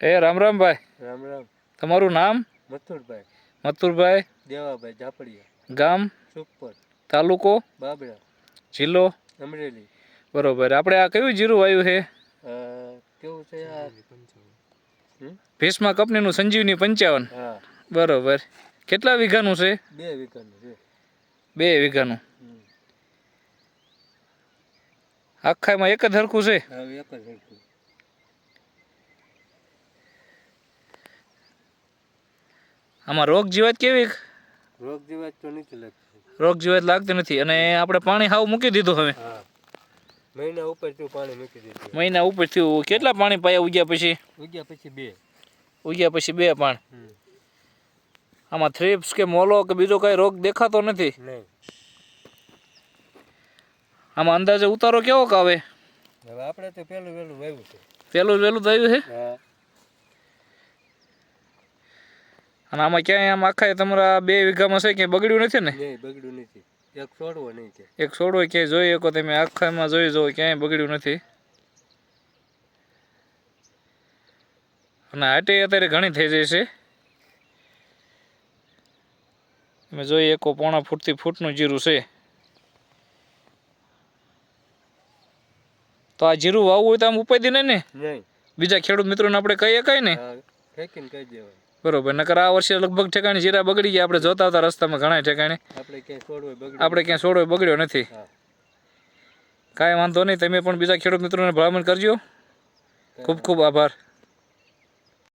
એ રામ રામ ભાઈ. રામ રામ. તમારું નામ? મથુરભાઈ. મથુરભાઈ. દેવાભાઈ ઝાપડિયા. ગામ? સુખપર. તાલુકો? બાબરા. જિલ્લો? અમરેલી. બરોબર. આપણે આ કયું જીરું આવ્યું છે? કેવું છે આ? ભીષ્મા કંપનીનું સંજીવની પંચાવન. બરોબર. કેટલા વીઘાનું છે? બે વીઘાનું છે. બે વીઘાનું. આખામાં એક જ હરખું છે? એક જ સરખું આમાં રોગ જીવાત કેવી? રોગ જીવાત તો નથી લાગતી. રોગ જીવાત લાગતી નથી. અને આપણે પાણી હાવ મૂકી દીધું હવે. મહિના ઉપર થયું પાણી મૂકી દીધું. મહિના ઉપર થયું. કેટલા પાણી પાયા ઉગ્યા પછી? ઉગ્યા પછી બે. ઉગ્યા પછી બે પાણ. આમાં થ્રીપ્સ કે મોલો કે બીજો કઈ રોગ દેખાતો નથી? આમાં અંદાજે ઉતારો કેવો આવે હવે આપણે તો પેલું વહેલું વાવ્યું છે. પહેલું વેલું આવ્યું છે? અને આમાં ક્યાંય આમ આખા તમારા બે વીઘામાં છે ક્યાંય બગડ્યું નથી ને? બગડ્યું નથી. એક છોડવો નહીં એક છોડવો ક્યાંય જોઈ શકો તમે આખામાં જોઈ જુઓ ક્યાંય બગડ્યું નથી. અને આટે અત્યારે ઘણી થઈ જાય છે. તમે જોઈએ એકો પોણા ફૂટથી ફૂટનું જીરું છે. તો આ જીરું વાવવું હોય તો આમ ઉપાય ને બીજા ખેડૂત મિત્રોને આપણે કહીએ કઈ ને? કહી દેવાય. બરોબર નકર આ વર્ષે લગભગ ઠેકાણે જીરા બગડી ગયા. આપણે જોતા હતા રસ્તામાં ઘણા ઠેકાણે. આપણે ક્યાં છોડવો બગડ્યો નથી. કાંઈ વાંધો નહીં તમે પણ બીજા ખેડૂત મિત્રોને ભલામણ કરજો. ખૂબ ખૂબ આભાર.